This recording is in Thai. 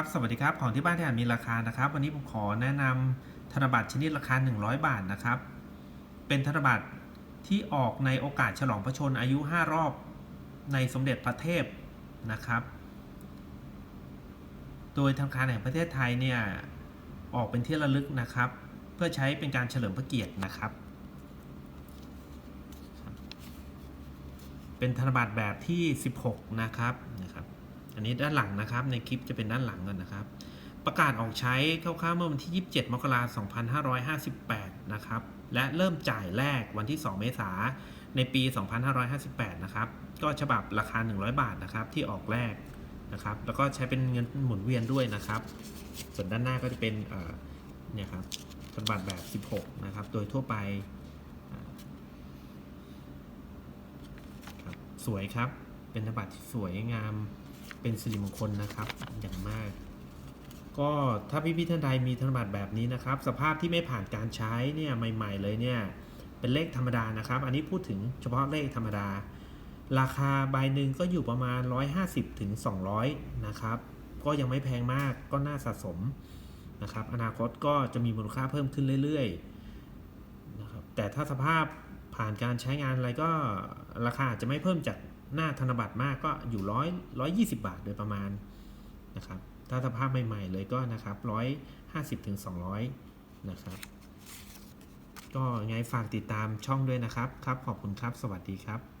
ครับ สวัสดีครับ ของที่บ้านที่อ่านมีราคานะครับ วันนี้ผมขอแนะนำธนบัตรชนิดราคา 100 บาทนะครับ เป็นธนบัตรที่ออกในโอกาสฉลองพระชนอายุ 5 รอบในสมเด็จพระเทพนะครับ โดยธนาคารแห่งประเทศไทยเนี่ย ออกเป็นที่ระลึกนะครับ เพื่อใช้เป็นการเฉลิมพระเกียรตินะครับ เป็นธนบัตรแบบที่ 16 นะครับนะครับ อันนี้ด้านหลังนะครับ ในคลิปจะเป็นด้านหลังกันนะครับ ประกาศออกใช้คร่าวๆเมื่อวันที่ 27 มกราคม 2558 นะครับ และเริ่มจ่ายแรกวันที่ 2 เมษายนในปี 2558 นะครับ ก็ฉบับราคา 100 บาทนะครับที่ออกแรกนะครับ แล้วก็ใช้เป็นเงินหมุนเวียนด้วยนะครับ ส่วนด้านหน้าก็จะเป็นเนี่ยครับธนบัตรแบบ 16 นะครับ โดยทั่วไปสวยครับ เป็นธนบัตรที่สวยงาม เป็นสิริมงคลนะครับ อย่างมาก ก็ถ้าพี่พี่ๆท่านใดมีธนบัตรแบบนี้นะครับ สภาพที่ไม่ผ่านการใช้เนี่ยใหม่ ๆ เลยเนี่ยเป็นเลขธรรมดานะครับ อันนี้พูดถึงเฉพาะเลขธรรมดา ราคาใบหนึ่งก็อยู่ประมาณ 150ถึง200 นะครับ ก็ยังไม่แพงมากก็น่าสะสมนะครับ อนาคตก็จะมีมูลค่าเพิ่มขึ้นเรื่อยๆนะครับแต่ถ้าสภาพผ่านการใช้งานอะไรก็ราคาอาจจะไม่เพิ่มจาก หน้าธนบัตรมากก็อยู่ร้อยร้อยยี่สิบาทโดยประมาณนะครับถ้าสภาพใหม่ๆเลยก็นะครับร้อยห้าสิบถึงสองร้อยนะครับก็ไงฝากติดตามช่องด้วยนะครับ ครับ ขอบคุณครับ สวัสดีครับ